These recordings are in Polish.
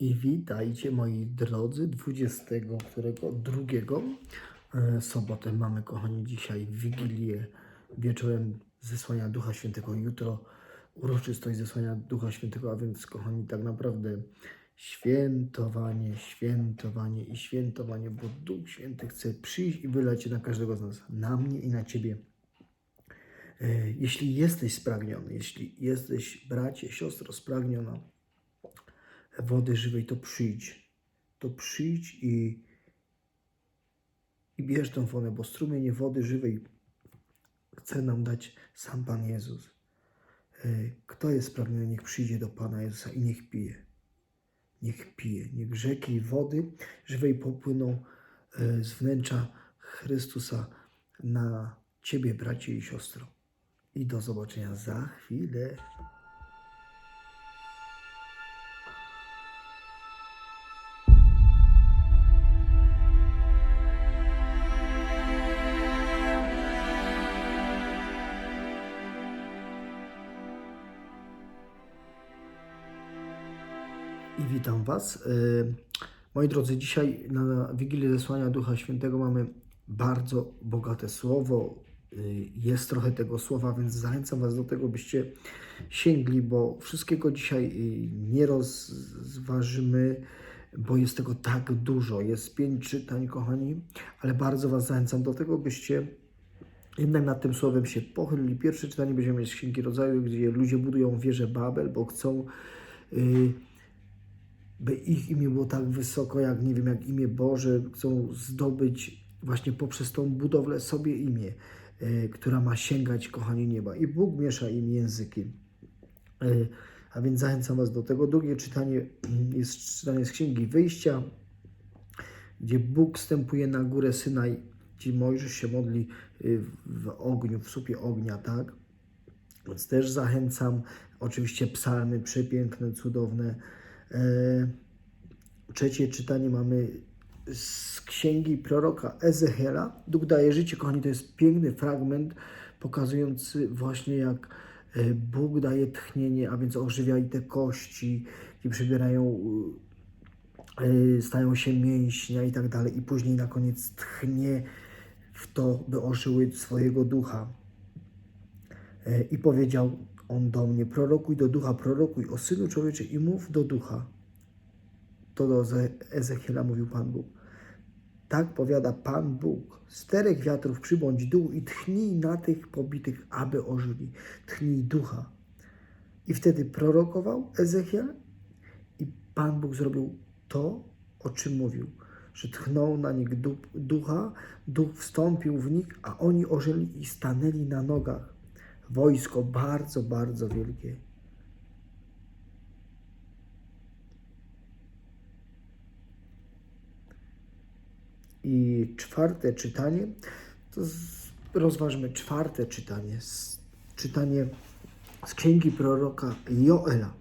I witajcie moi drodzy, 20, którego drugiego e, sobotę mamy, kochani, dzisiaj Wigilię wieczorem zesłania Ducha Świętego, jutro uroczystość zesłania Ducha Świętego, a więc, kochani, tak naprawdę świętowanie, świętowanie i świętowanie, bo Duch Święty chce przyjść i wylać na każdego z nas, na mnie i na Ciebie. E, Jeśli jesteś spragniony, jeśli jesteś, bracie, siostro, spragniona, wody żywej, to przyjdź. To przyjdź i, i bierz tą wodę, bo strumienie wody żywej chce nam dać sam Pan Jezus. E, Kto jest spragniony, niech przyjdzie do Pana Jezusa i niech pije. Niech pije. Niech rzeki wody żywej popłyną e, z wnętrza Chrystusa na Ciebie, bracie i siostro. I do zobaczenia za chwilę. Was. Y, Moi drodzy, dzisiaj na Wigilię Zesłania Ducha Świętego mamy bardzo bogate słowo. Y, Jest trochę tego słowa, więc zachęcam Was do tego, byście sięgli, bo wszystkiego dzisiaj y, nie rozważymy, bo jest tego tak dużo. Jest pięć czytań, kochani, ale bardzo Was zachęcam do tego, byście jednak nad tym słowem się pochylili. Pierwsze czytanie będziemy mieć z Księgi Rodzaju, gdzie ludzie budują wieżę Babel, bo chcą... y, by ich imię było tak wysoko, jak nie wiem, jak imię Boże, chcą zdobyć właśnie poprzez tą budowlę sobie imię, e, która ma sięgać, kochani, nieba. I Bóg miesza im języki. E, a więc zachęcam Was do tego. Drugie czytanie jest czytanie z Księgi Wyjścia, gdzie Bóg wstępuje na górę Synaj, gdzie Mojżesz się modli y, w ogniu, w supie ognia, tak? Więc też zachęcam. Oczywiście psalmy przepiękne, cudowne. Trzecie czytanie mamy z księgi proroka Ezechiela. Duch daje życie, kochani, to jest piękny fragment pokazujący właśnie jak e, Bóg daje tchnienie, a więc ożywia i te kości, i przybierają, e, stają się mięśnia i tak dalej. I później na koniec tchnie w to, by ożyły swojego ducha. E, I powiedział on do mnie, prorokuj do ducha, prorokuj o Synu Człowieczy i mów do ducha. To do Ze- Ezechiela mówił Pan Bóg. Tak powiada Pan Bóg. Czterech wiatrów przybądź dół i tchnij na tych pobitych, aby ożyli. Tchnij ducha. I wtedy prorokował Ezechiel i Pan Bóg zrobił to, o czym mówił. Że tchnął na nich du- ducha, duch wstąpił w nich, a oni ożyli i stanęli na nogach. Wojsko bardzo, bardzo wielkie. I czwarte czytanie, to rozważmy czwarte czytanie, czytanie z księgi proroka Joela.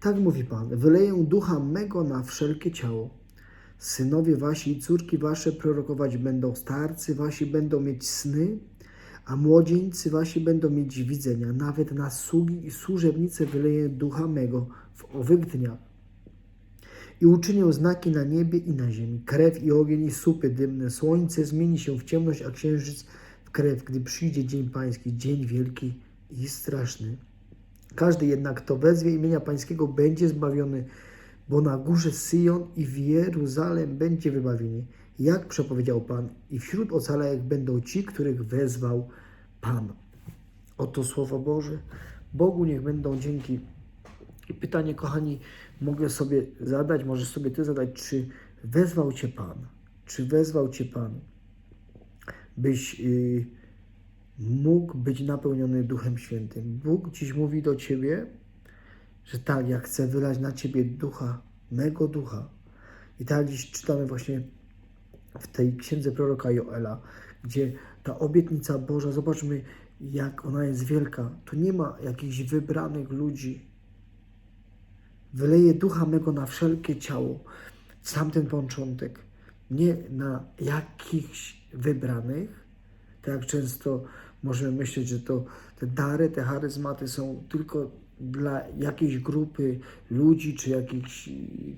Tak mówi Pan, wyleję ducha mego na wszelkie ciało. Synowie wasi i córki wasze prorokować będą, starcy wasi będą mieć sny, a młodzieńcy wasi będą mieć widzenia. Nawet na sługi i służebnice wyleję ducha mego w owych dniach i uczynię znaki na niebie i na ziemi, krew i ogień i supy dymne. Słońce zmieni się w ciemność, a księżyc w krew, gdy przyjdzie dzień pański, dzień wielki i straszny. Każdy jednak, kto wezwie imienia pańskiego, będzie zbawiony, bo na górze Syjon i w Jeruzalem będzie wybawienie. Jak przepowiedział Pan, i wśród ocalałych będą ci, których wezwał Pan. Oto Słowo Boże. Bogu niech będą dzięki. Pytanie, kochani, mogę sobie zadać, możesz sobie ty zadać, czy wezwał cię Pan? Czy wezwał cię Pan, byś y, mógł być napełniony Duchem Świętym? Bóg dziś mówi do ciebie, że tak, ja chcę wylać na ciebie ducha, mego ducha. I tak dziś czytamy właśnie w tej księdze proroka Joela, gdzie ta obietnica Boża, zobaczmy, jak ona jest wielka. Tu nie ma jakichś wybranych ludzi, wyleję ducha mego na wszelkie ciało. Sam ten początek. Nie na jakichś wybranych, tak jak często możemy myśleć, że to te dary, te charyzmaty są tylko dla jakiejś grupy ludzi, czy jakichś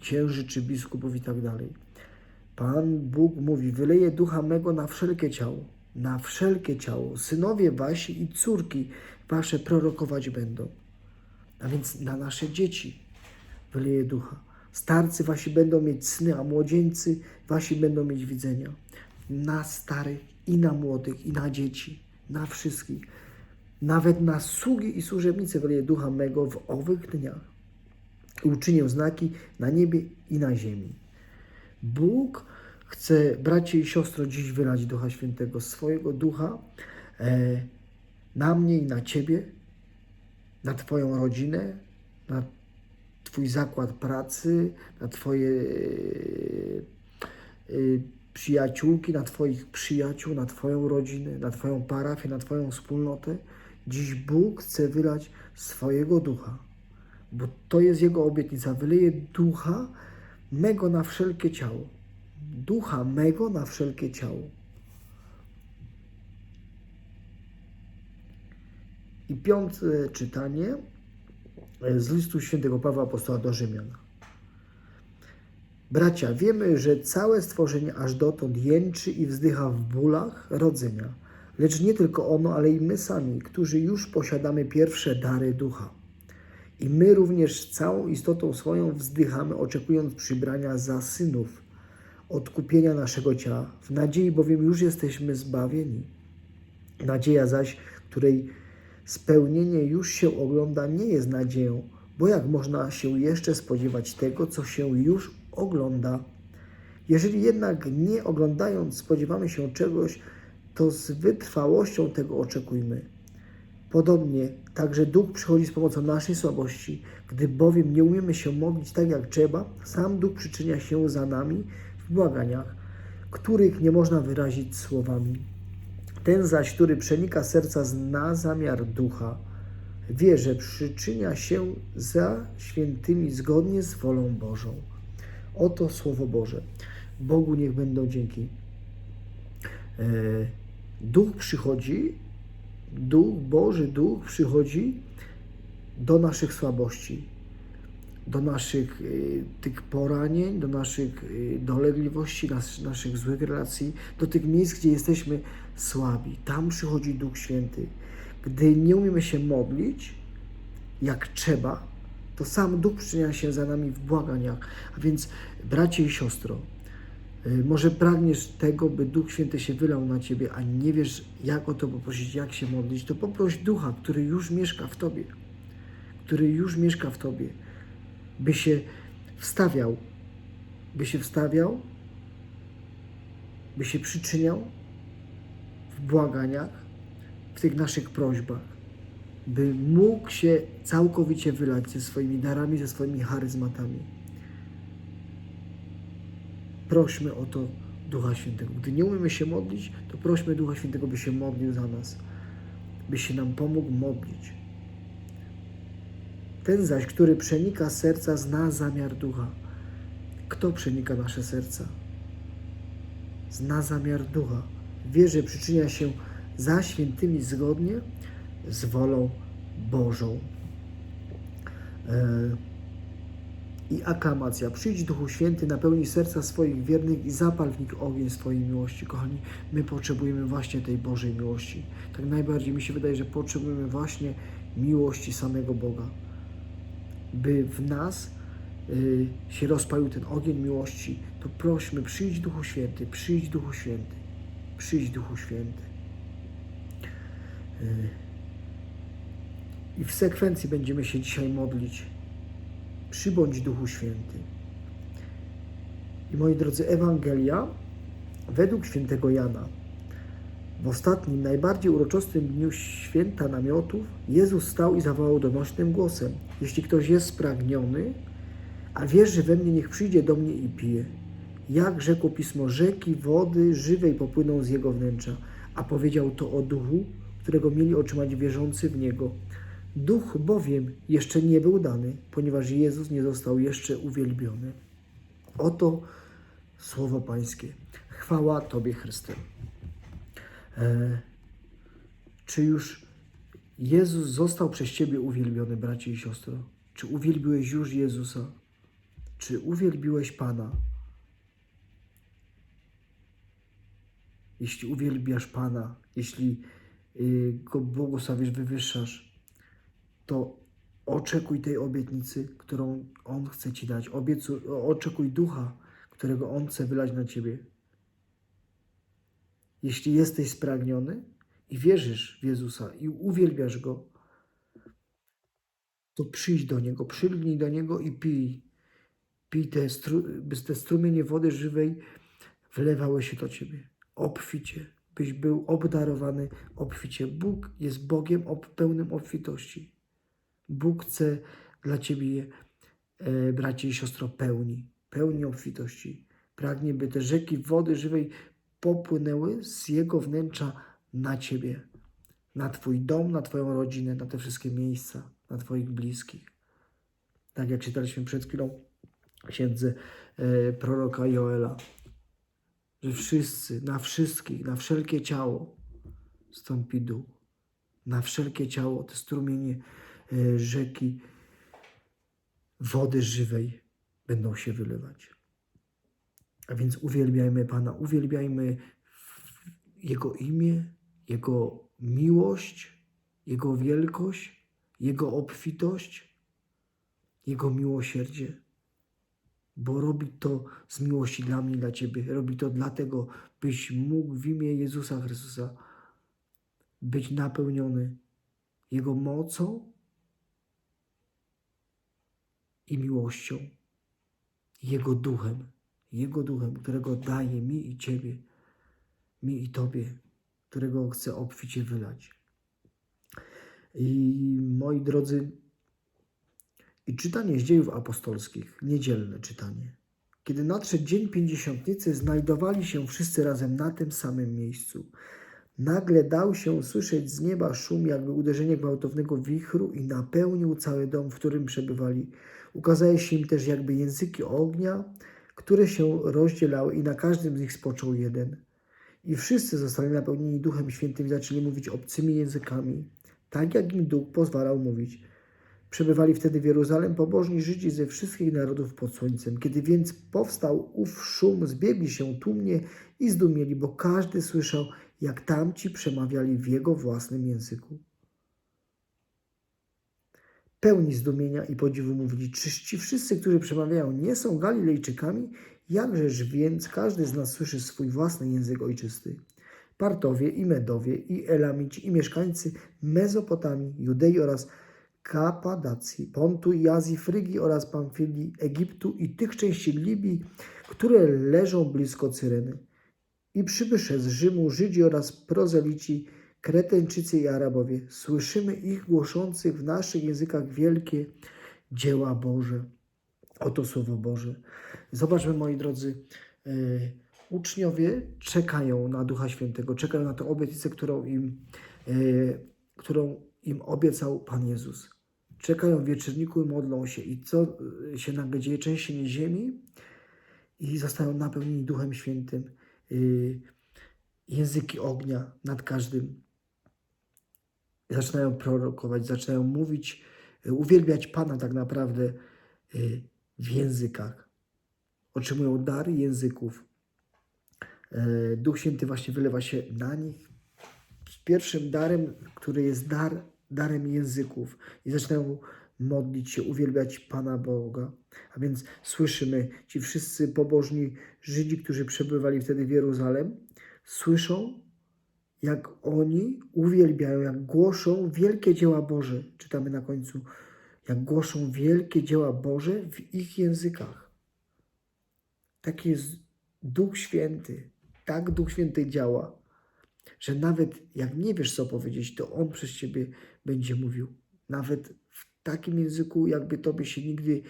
księży, czy biskupów i tak dalej. Pan Bóg mówi, wyleje ducha mego na wszelkie ciało, na wszelkie ciało. Synowie wasi i córki wasze prorokować będą. A więc na nasze dzieci wyleje ducha. Starcy wasi będą mieć sny, a młodzieńcy wasi będą mieć widzenia. Na starych i na młodych, i na dzieci, na wszystkich. Nawet na sługi i służebnice wyleje ducha mego w owych dniach. Uczynię znaki na niebie i na ziemi. Bóg chce, bracie i siostro, dziś wylać Ducha Świętego, swojego Ducha e, na mnie i na Ciebie, na Twoją rodzinę, na Twój zakład pracy, na Twoje e, e, przyjaciółki, na Twoich przyjaciół, na Twoją rodzinę, na Twoją parafię, na Twoją wspólnotę. Dziś Bóg chce wylać swojego Ducha, bo to jest Jego obietnica. Wyleje Ducha mego na wszelkie ciało. Ducha mego na wszelkie ciało. I piąte czytanie z listu świętego Pawła Apostoła do Rzymian. Bracia, wiemy, że całe stworzenie aż dotąd jęczy i wzdycha w bólach rodzenia. Lecz nie tylko ono, ale i my sami, którzy już posiadamy pierwsze dary ducha. I my również całą istotą swoją wzdychamy, oczekując przybrania za synów, odkupienia naszego ciała. W nadziei bowiem już jesteśmy zbawieni. Nadzieja zaś, której spełnienie już się ogląda, nie jest nadzieją, bo jak można się jeszcze spodziewać tego, co się już ogląda? Jeżeli jednak nie oglądając spodziewamy się czegoś, to z wytrwałością tego oczekujmy. Podobnie także Duch przychodzi z pomocą naszej słabości. Gdy bowiem nie umiemy się modlić tak jak trzeba, sam Duch przyczynia się za nami w błaganiach, których nie można wyrazić słowami. Ten zaś, który przenika serca, zna zamiar Ducha, wie, że przyczynia się za świętymi zgodnie z wolą Bożą. Oto Słowo Boże. Bogu niech będą dzięki. E, Duch przychodzi Duch, Boży Duch przychodzi do naszych słabości, do naszych y, tych poranień, do naszych y, dolegliwości, nas, naszych złych relacji, do tych miejsc, gdzie jesteśmy słabi. Tam przychodzi Duch Święty. Gdy nie umiemy się modlić, jak trzeba, to sam Duch przyczynia się za nami w błaganiach. A więc, bracie i siostro, Y, Może pragniesz tego, by Duch Święty się wylał na ciebie, a nie wiesz, jak o to poprosić, jak się modlić, to poproś Ducha, który już mieszka w tobie, który już mieszka w tobie, by się wstawiał, by się wstawiał, by się przyczyniał błaganiach, w tych naszych prośbach, by mógł się całkowicie wylać ze swoimi darami, ze swoimi charyzmatami prośmy o to Ducha Świętego. Gdy nie umiemy się modlić, to prośmy Ducha Świętego, by się modlił za nas, by się nam pomógł modlić. Ten zaś, który przenika serca, zna zamiar Ducha. Kto przenika nasze serca? Zna zamiar Ducha. Wie, że przyczynia się za świętymi zgodnie z wolą Bożą. E i aklamacja. Przyjdź Duchu Święty, napełnij serca swoich wiernych i zapal w nich ogień swojej miłości. Kochani, my potrzebujemy właśnie tej Bożej miłości. Tak najbardziej mi się wydaje, że potrzebujemy właśnie miłości samego Boga. By w nas y, się rozpalił ten ogień miłości, to prośmy, przyjdź Duchu Święty, przyjdź Duchu Święty, przyjdź Duchu Święty. Y, I w sekwencji będziemy się dzisiaj modlić przybądź Duchu Święty. I moi drodzy, Ewangelia według świętego Jana. W ostatnim, najbardziej uroczystym dniu święta namiotów Jezus stał i zawołał donośnym głosem: Jeśli ktoś jest spragniony, a wierzy we mnie, niech przyjdzie do mnie i pije. Jak rzekło pismo, rzeki wody żywej popłyną z jego wnętrza. A powiedział to o duchu, którego mieli otrzymać wierzący w niego. Duch bowiem jeszcze nie był dany, ponieważ Jezus nie został jeszcze uwielbiony. Oto słowo Pańskie. Chwała Tobie, Chryste. E, czy już Jezus został przez Ciebie uwielbiony, bracie i siostro? Czy uwielbiłeś już Jezusa? Czy uwielbiłeś Pana? Jeśli uwielbiasz Pana, jeśli y, Go błogosławisz, wywyższasz, to oczekuj tej obietnicy, którą On chce Ci dać. Obiecu, oczekuj ducha, którego On chce wylać na Ciebie. Jeśli jesteś spragniony i wierzysz w Jezusa i uwielbiasz Go, to przyjdź do Niego, przylgnij do Niego i pij. Pij te, stru, te strumienie wody żywej wlewały się do Ciebie obficie, byś był obdarowany obficie. Bóg jest Bogiem ob, pełnym obfitości. Bóg chce dla Ciebie, e, bracie i siostro, pełni, pełni obfitości. Pragnie, by te rzeki wody żywej popłynęły z Jego wnętrza na Ciebie, na Twój dom, na Twoją rodzinę, na te wszystkie miejsca, na Twoich bliskich. Tak jak czytaliśmy przed chwilą księdze e, proroka Joela, że wszyscy, na wszystkich, na wszelkie ciało stąpi duch. Na wszelkie ciało te strumienie e, rzeki wody żywej będą się wylewać. A więc uwielbiajmy Pana, uwielbiajmy Jego imię, Jego miłość, Jego wielkość, Jego obfitość, Jego miłosierdzie bo robi to z miłości dla mnie, dla Ciebie. Robi to dlatego, byś mógł w imię Jezusa Chrystusa być napełniony Jego mocą i miłością, Jego duchem, Jego duchem, którego daje mi i Ciebie, mi i Tobie, którego chcę obficie wylać. I moi drodzy, i czytanie z dziejów apostolskich, niedzielne czytanie. Kiedy nadszedł dzień pięćdziesiątnicy, znajdowali się wszyscy razem na tym samym miejscu. Nagle dał się słyszeć z nieba szum, jakby uderzenie gwałtownego wichru i napełnił cały dom, w którym przebywali. Ukazały się im też jakby języki ognia, które się rozdzielały i na każdym z nich spoczął jeden. I wszyscy zostali napełnieni Duchem Świętym i zaczęli mówić obcymi językami, tak jak im Duch pozwalał mówić. Przebywali wtedy w Jeruzalem pobożni Żydzi ze wszystkich narodów pod słońcem. Kiedy więc powstał ów szum, zbiegli się tłumnie i zdumieli, bo każdy słyszał, jak tamci przemawiali w jego własnym języku. Pełni zdumienia i podziwu mówili, czyż ci wszyscy, którzy przemawiają, nie są Galilejczykami? Jakżeż więc każdy z nas słyszy swój własny język ojczysty? Partowie i Medowie i Elamici i mieszkańcy Mezopotamii, Judei oraz Kapadacji, Pontu i Azji, Frygii oraz Pamfilii, Egiptu i tych części Libii, które leżą blisko Cyreny. I przybysze z Rzymu, Żydzi oraz prozelici, Kreteńczycy i Arabowie. Słyszymy ich głoszących w naszych językach wielkie dzieła Boże. Oto Słowo Boże. Zobaczmy, moi drodzy, e, uczniowie czekają na Ducha Świętego, czekają na tę obietnicę, którą im, e, którą im obiecał Pan Jezus. Czekają w wieczorniku i modlą się. I co się nagle dzieje? Trzęsienie ziemi i zostają napełnieni Duchem Świętym. Yy, języki ognia nad każdym. Zaczynają prorokować, zaczynają mówić, yy, uwielbiać Pana tak naprawdę w językach. Otrzymują dary języków. Yy, Duch Święty właśnie wylewa się na nich. Pierwszym darem, który jest dar darem języków i zaczynają modlić się, uwielbiać Pana Boga. A więc słyszymy, ci wszyscy pobożni Żydzi, którzy przebywali wtedy w Jeruzalem, słyszą, jak oni uwielbiają, jak głoszą wielkie dzieła Boże. Czytamy na końcu, jak głoszą wielkie dzieła Boże w ich językach. Taki jest Duch Święty. Tak Duch Święty działa że nawet jak nie wiesz, co powiedzieć, to On przez ciebie będzie mówił. Nawet w takim języku, jakby tobie się nigdy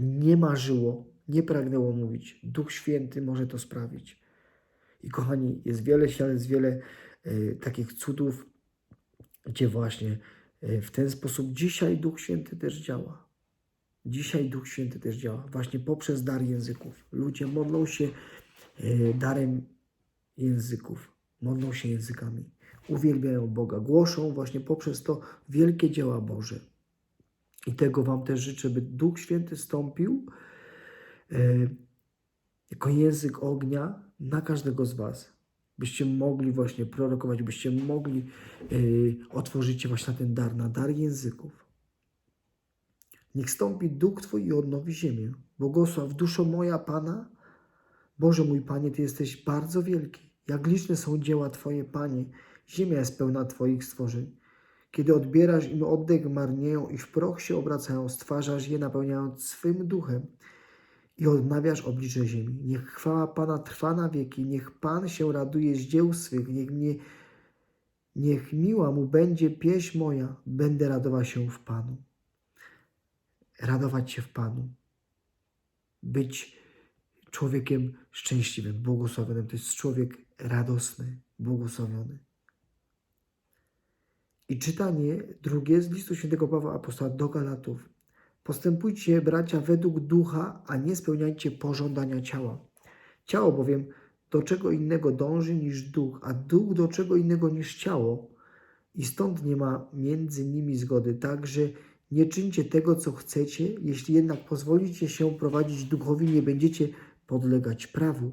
nie marzyło, nie pragnęło mówić. Duch Święty może to sprawić. I kochani, jest wiele świadectw, wiele y, takich cudów, gdzie właśnie y, w ten sposób dzisiaj Duch Święty też działa. Dzisiaj Duch Święty też działa, właśnie poprzez dar języków. Ludzie modlą się y, darem języków modlą się językami, uwielbiają Boga, głoszą właśnie poprzez to wielkie dzieła Boże. I tego Wam też życzę, by Duch Święty stąpił e, jako język ognia na każdego z Was. Byście mogli właśnie prorokować, byście mogli e, otworzyć się właśnie na ten dar, na dar języków. Niech stąpi Duch Twój i odnowi ziemię. Błogosław duszo moja Pana. Boże mój Panie, Ty jesteś bardzo wielki. Jak liczne są dzieła Twoje, Panie. Ziemia jest pełna Twoich stworzeń. Kiedy odbierasz im oddech, marnieją i w proch się obracają, stwarzasz je, napełniając swym duchem i odnawiasz oblicze ziemi. Niech chwała Pana trwa na wieki, niech Pan się raduje z dzieł swych, niech mnie, niech miła mu będzie pieśń moja, będę radował się w Panu. Radować się w Panu. Być człowiekiem szczęśliwym, błogosławionym. To jest człowiek radosny, błogosławiony. I czytanie drugie z listu świętego Pawła Apostoła do Galatów. Postępujcie, bracia, według ducha, a nie spełniajcie pożądania ciała. Ciało bowiem do czego innego dąży niż duch, a duch do czego innego niż ciało. I stąd nie ma między nimi zgody. Także nie czyńcie tego, co chcecie, jeśli jednak pozwolicie się prowadzić duchowi, nie będziecie podlegać prawu.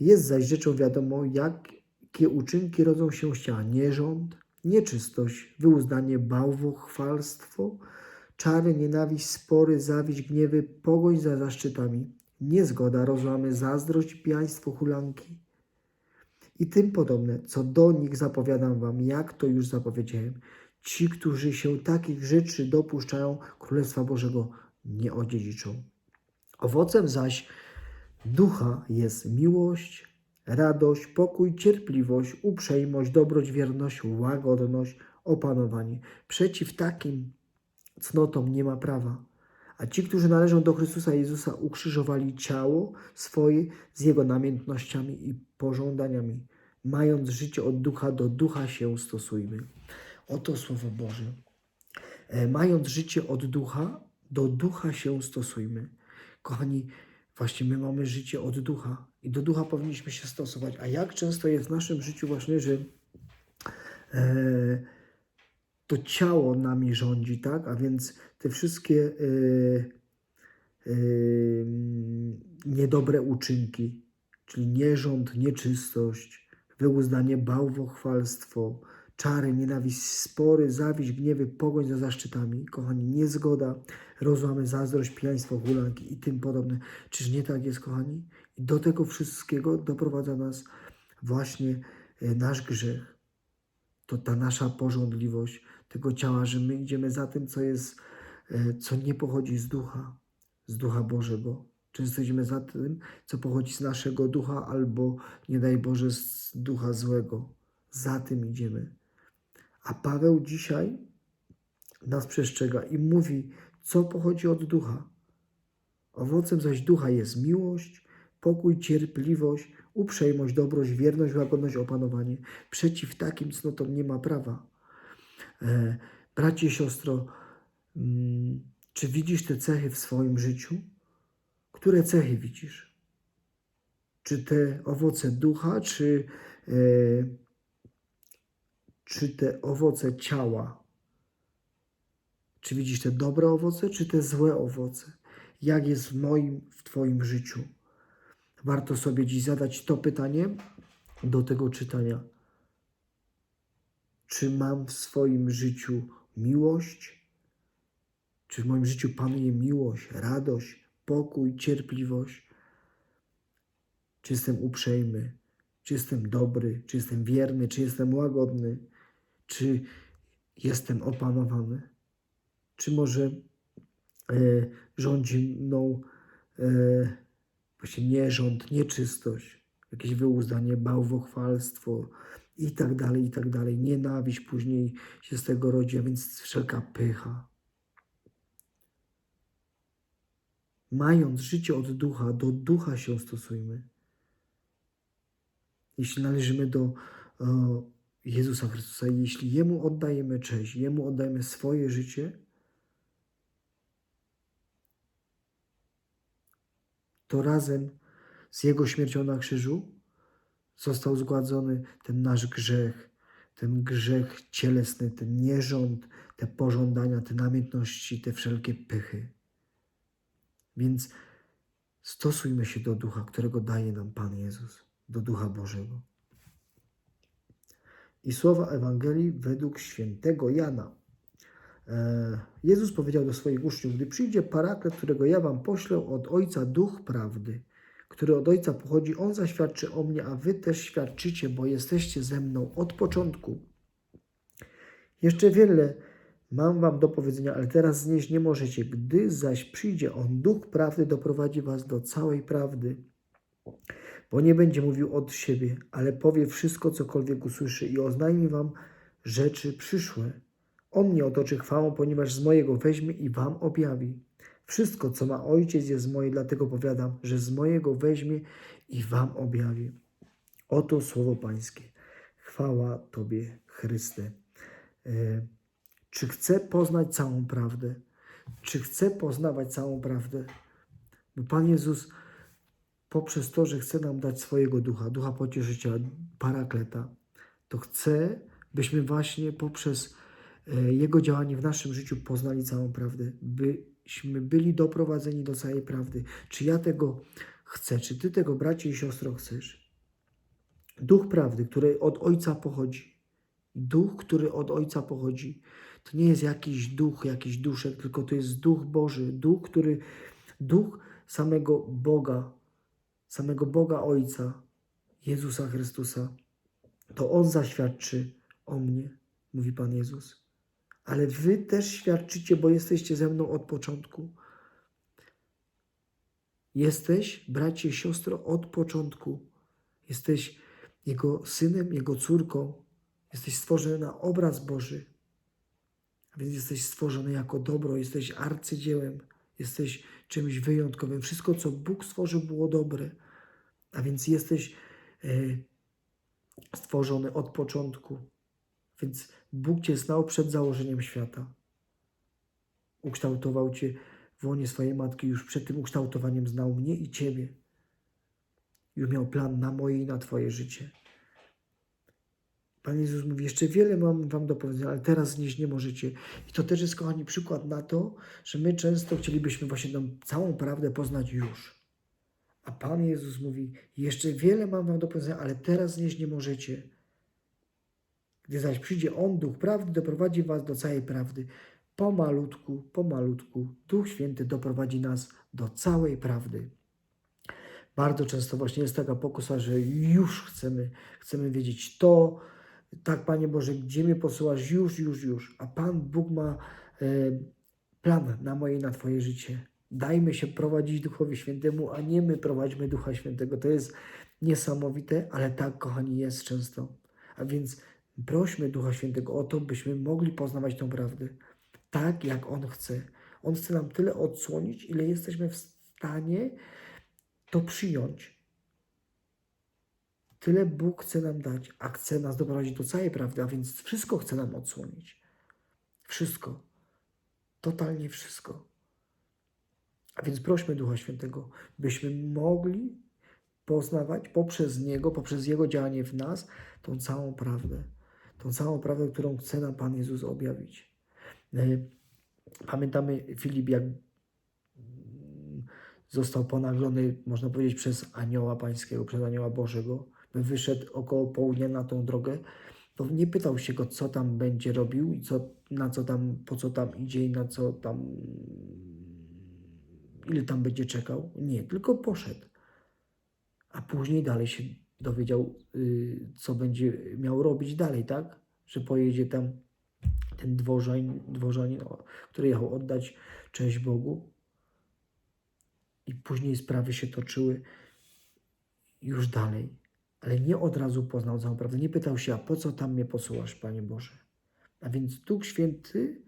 Jest zaś rzeczą wiadomą, jakie uczynki rodzą się z ciała. Nierząd, nieczystość, wyuzdanie, bałwochwalstwo, czary, nienawiść, spory, zawiść, gniewy, pogoń za zaszczytami, niezgoda, rozłamy, zazdrość, pijaństwo, hulanki i tym podobne, co do nich zapowiadam wam, jak to już zapowiedziałem. Ci, którzy się takich rzeczy dopuszczają, Królestwa Bożego nie odziedziczą. Owocem zaś ducha jest miłość, radość, pokój, cierpliwość, uprzejmość, dobroć, wierność, łagodność, opanowanie. Przeciw takim cnotom nie ma prawa. A ci, którzy należą do Chrystusa Jezusa, ukrzyżowali ciało swoje z jego namiętnościami i pożądaniami. Mając życie od ducha do ducha się stosujmy. Oto Słowo Boże. E, Mając życie od ducha do ducha się stosujmy. Kochani, właśnie my mamy życie od ducha i do ducha powinniśmy się stosować. A jak często jest w naszym życiu właśnie, że e, to ciało nami rządzi, tak? A więc te wszystkie e, e, niedobre uczynki, czyli nierząd, nieczystość, wyuzdanie, bałwochwalstwo, czary, nienawiść, spory, zawiść, gniewy, pogoń za zaszczytami, kochani, niezgoda, rozłamy, zazdrość, pijaństwo, hulanki i tym podobne. Czyż nie tak jest, kochani? I do tego wszystkiego doprowadza nas właśnie e, nasz grzech. To ta nasza porządliwość tego ciała, że my idziemy za tym, co jest, e, co nie pochodzi z ducha, z ducha Bożego. Często idziemy za tym, co pochodzi z naszego ducha, albo nie daj Boże z ducha złego. Za tym idziemy. A Paweł dzisiaj nas przestrzega i mówi, co pochodzi od ducha. Owocem zaś ducha jest miłość, pokój, cierpliwość, uprzejmość, dobroć, wierność, łagodność, opanowanie. Przeciw takim cnotom nie ma prawa. E, bracie, siostro, mm, czy widzisz te cechy w swoim życiu? Które cechy widzisz? Czy te owoce ducha, czy, e, czy te owoce ciała? Czy widzisz te dobre owoce, czy te złe owoce? Jak jest w moim, w Twoim życiu? Warto sobie dziś zadać to pytanie do tego czytania. Czy mam w swoim życiu miłość? Czy w moim życiu panuje miłość, radość, pokój, cierpliwość? Czy jestem uprzejmy? Czy jestem dobry? Czy jestem wierny? Czy jestem łagodny? Czy jestem opanowany? Czy może e, rządzi mną e, właśnie nierząd, nieczystość, jakieś wyuzdanie, bałwochwalstwo i tak dalej, i tak dalej. Nienawiść później się z tego rodzi, a więc wszelka pycha. Mając życie od ducha, do ducha się stosujmy. Jeśli należymy do Jezusa Chrystusa, jeśli Jemu oddajemy cześć, Jemu oddajemy swoje życie, to razem z Jego śmiercią na krzyżu, został zgładzony ten nasz grzech, ten grzech cielesny, ten nierząd, te pożądania, te namiętności, te wszelkie pychy. Więc stosujmy się do ducha, którego daje nam Pan Jezus, do ducha Bożego. I słowa Ewangelii według świętego Jana. E, Jezus powiedział do swoich uczniów: Gdy przyjdzie paraklet, którego ja wam poślę od Ojca Duch Prawdy, który od Ojca pochodzi, on zaświadczy o mnie, a wy też świadczycie, bo jesteście ze mną od początku. Jeszcze wiele mam wam do powiedzenia, ale teraz znieść nie możecie. Gdy zaś przyjdzie on, Duch Prawdy doprowadzi was do całej prawdy. Bo nie będzie mówił od siebie, ale powie wszystko, cokolwiek usłyszy i oznajmi wam rzeczy przyszłe. On mnie otoczy chwałą, ponieważ z mojego weźmie i wam objawi. Wszystko, co ma ojciec, jest moje, dlatego powiadam, że z mojego weźmie i wam objawi. Oto słowo Pańskie. Chwała Tobie, Chryste. E, Czy chcę poznać całą prawdę? Czy chcę poznawać całą prawdę? Bo Pan Jezus poprzez to, że chce nam dać swojego ducha, ducha pocieszyciela, parakleta, to chce, byśmy właśnie poprzez e, Jego działanie w naszym życiu poznali całą prawdę, byśmy byli doprowadzeni do całej prawdy. Czy ja tego chcę? Czy Ty tego, bracie i siostro, chcesz? Duch prawdy, który od Ojca pochodzi, duch, który od Ojca pochodzi, to nie jest jakiś duch, jakiś duszek, tylko to jest duch Boży, duch, który, duch samego Boga, samego Boga Ojca, Jezusa Chrystusa. To On zaświadczy o mnie, mówi Pan Jezus. Ale wy też świadczycie, bo jesteście ze mną od początku. Jesteś, bracie, siostro, od początku. Jesteś Jego synem, Jego córką. Jesteś stworzony na obraz Boży. A więc jesteś stworzony jako dobro, jesteś arcydziełem, jesteś czymś wyjątkowym. Wszystko, co Bóg stworzył, było dobre. A więc jesteś e, stworzony od początku. Więc Bóg Cię znał przed założeniem świata. Ukształtował Cię w łonie swojej matki, już przed tym ukształtowaniem znał mnie i Ciebie. Już miał plan na moje i na Twoje życie. Pan Jezus mówi, jeszcze wiele mam Wam do powiedzenia, ale teraz znieść nie możecie. I to też jest, kochani, przykład na to, że my często chcielibyśmy właśnie tą całą prawdę poznać już. A Pan Jezus mówi, jeszcze wiele mam Wam do powiedzenia, ale teraz znieść nie możecie. Gdy zaś przyjdzie On, Duch Prawdy, doprowadzi was do całej prawdy. Pomalutku, pomalutku, Duch Święty doprowadzi nas do całej prawdy. Bardzo często właśnie jest taka pokusa, że już chcemy, chcemy wiedzieć to, tak Panie Boże, gdzie mnie posyłasz, już, już, już. A Pan Bóg ma e, plan na moje i na Twoje życie. Dajmy się prowadzić Duchowi Świętemu, a nie my prowadźmy Ducha Świętego. To jest niesamowite, ale tak, kochani, jest często. A więc Prośmy Ducha Świętego o to, byśmy mogli poznawać tą prawdę tak, jak On chce. On chce nam tyle odsłonić, ile jesteśmy w stanie to przyjąć. Tyle Bóg chce nam dać, a chce nas doprowadzić do całej prawdy, a więc wszystko chce nam odsłonić. Wszystko. Totalnie wszystko. A więc prośmy Ducha Świętego, byśmy mogli poznawać poprzez Niego, poprzez Jego działanie w nas, tą całą prawdę tą całą prawdę, którą chce nam Pan Jezus objawić. E, pamiętamy Filip, jak został ponaglony, można powiedzieć, przez anioła pańskiego, przez anioła Bożego, wyszedł około południa na tą drogę, to nie pytał się go, co tam będzie robił i co, na co tam, po co tam idzie i na co tam, ile tam będzie czekał. Nie, tylko poszedł. A później dalej się dowiedział, y, co będzie miał robić dalej, tak? Że pojedzie tam ten dworzanin, dworzanin który jechał oddać cześć Bogu. I później sprawy się toczyły już dalej. Ale nie od razu poznał całą prawdę. Nie pytał się, a po co tam mnie posyłasz, Panie Boże? A więc Duch Święty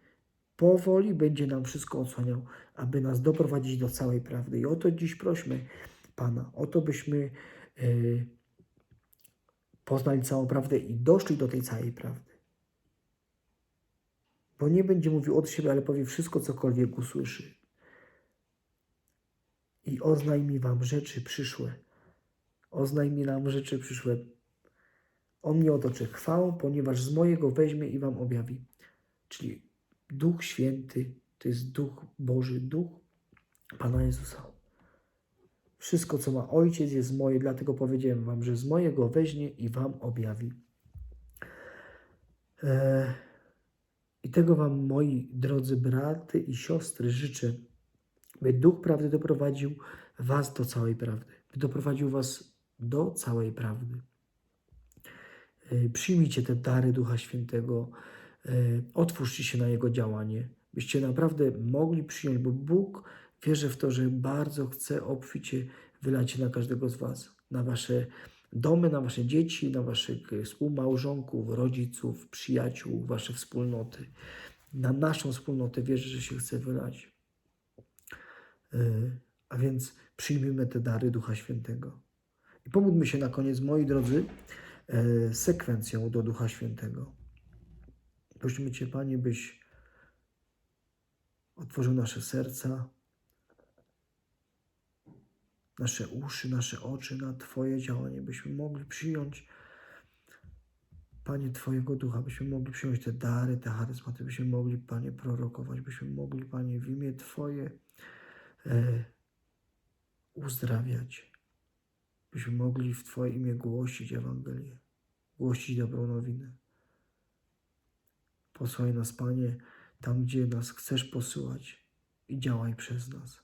powoli będzie nam wszystko odsłaniał, aby nas doprowadzić do całej prawdy. I o to dziś prośmy Pana, o to byśmy... Yy, poznali całą prawdę i doszli do tej całej prawdy. Bo nie będzie mówił od siebie, ale powie wszystko, cokolwiek usłyszy. I oznajmi wam rzeczy przyszłe. Oznajmi nam rzeczy przyszłe. On mnie otoczy chwałą, ponieważ z mojego weźmie i wam objawi. Czyli Duch Święty to jest Duch Boży, Duch Pana Jezusa. Wszystko, co ma Ojciec, jest moje, dlatego powiedziałem wam, że z mojego weźmie i wam objawi. E, I tego wam, moi drodzy braty i siostry, życzę, by Duch Prawdy doprowadził was do całej prawdy. By doprowadził was do całej prawdy. E, Przyjmijcie te dary Ducha Świętego, e, otwórzcie się na Jego działanie, byście naprawdę mogli przyjąć, bo Bóg wierzę w to, że bardzo chce obficie wylać na każdego z Was, na Wasze domy, na Wasze dzieci, na Waszych e, współmałżonków, rodziców, przyjaciół, Wasze wspólnoty. Na naszą wspólnotę wierzę, że się chce wylać. A więc przyjmijmy te dary Ducha Świętego. I pomódlmy się na koniec, moi drodzy, e, sekwencją do Ducha Świętego. Prosimy Cię, Panie, byś otworzył nasze serca, nasze uszy, nasze oczy na Twoje działanie, byśmy mogli przyjąć, Panie, Twojego Ducha, byśmy mogli przyjąć te dary, te charyzmaty, byśmy mogli, Panie, prorokować, byśmy mogli, Panie, w imię Twoje e, uzdrawiać, byśmy mogli w Twoje imię głosić Ewangelię, głosić dobrą nowinę. Posłaj nas, Panie, tam, gdzie nas chcesz posyłać i działaj przez nas.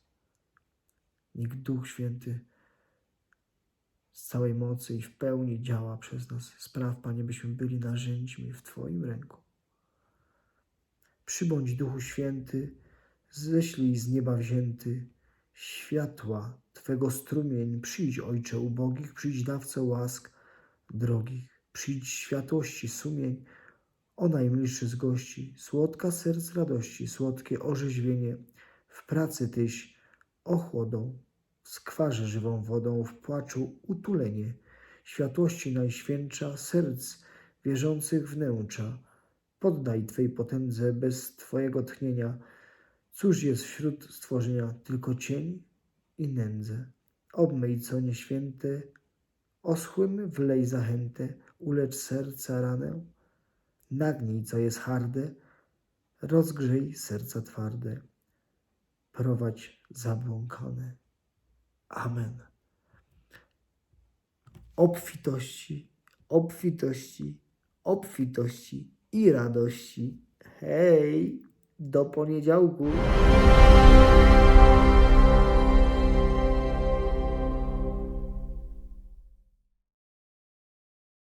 Niech Duch Święty z całej mocy i w pełni działa przez nas. Spraw, Panie, byśmy byli narzędzmi w Twoim ręku. Przybądź Duchu Święty, ześlij z nieba wzięty światła Twego strumień. Przyjdź, Ojcze ubogich, przyjdź dawco łask drogich. Przyjdź światłości sumień, o najmilszy z gości, słodka serc radości, słodkie orzeźwienie. W pracy Tyś ochłodą, w skwarze żywą wodą, w płaczu utulenie. Światłości najświętsza, serc wierzących wnętrza. Poddaj Twej potędze bez Twojego tchnienia. Cóż jest wśród stworzenia tylko cień i nędzę. Obmyj co nieświęte, oschłym wlej zachętę, ulecz serca ranę. Nagnij, co jest harde, rozgrzej serca twarde, prowadź zabłąkane. Amen. Obfitości, obfitości, obfitości i radości. Hej, do poniedziałku.